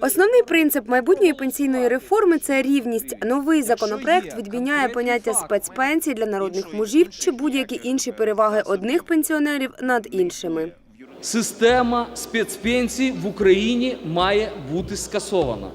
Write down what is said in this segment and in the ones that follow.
Основний принцип майбутньої пенсійної реформи це рівність. Новий законопроект відміняє поняття спецпенсій для народних мужів чи будь-які інші переваги одних пенсіонерів над іншими. Система спецпенсій в Україні має бути скасована.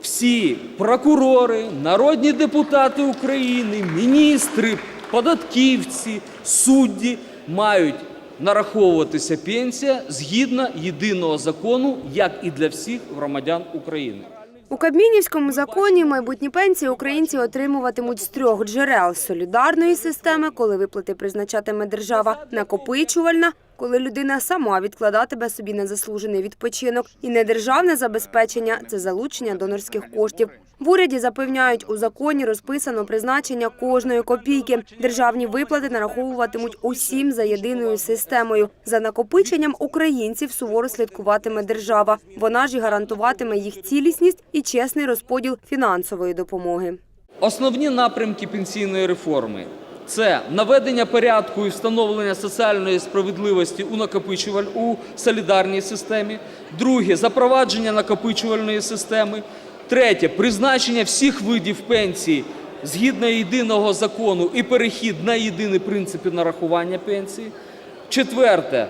Всі прокурори, народні депутати України, міністри, податківці, судді мають нараховуватися пенсія згідно єдиного закону, як і для всіх громадян України. У Кабмінівському законі майбутні пенсії українці отримуватимуть з трьох джерел: солідарної системи, коли виплати призначатиме держава, накопичувальна, коли людина сама відкладатиме собі на заслужений відпочинок, і недержавне забезпечення це залучення донорських коштів. В уряді запевняють, у законі розписано призначення кожної копійки. Державні виплати нараховуватимуть усім за єдиною системою. За накопиченням українців суворо слідкуватиме держава. Вона ж і гарантуватиме їх цілісність і чесний розподіл фінансової допомоги. Основні напрямки пенсійної реформи це наведення порядку і встановлення соціальної справедливості у накопичуваль солідарній системі. Друге запровадження накопичувальної системи. Третє призначення всіх видів пенсії згідно єдиного закону і перехід на єдині принципи нарахування пенсії. Четверте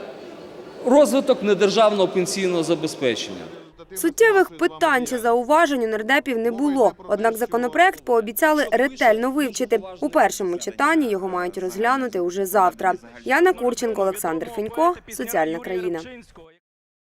розвиток недержавного пенсійного забезпечення. Суттєвих питань чи зауважень у нардепів не було. Однак законопроект пообіцяли ретельно вивчити. У першому читанні його мають розглянути уже завтра. Яна Курченко, Олександр Фінько, Соціальна країна.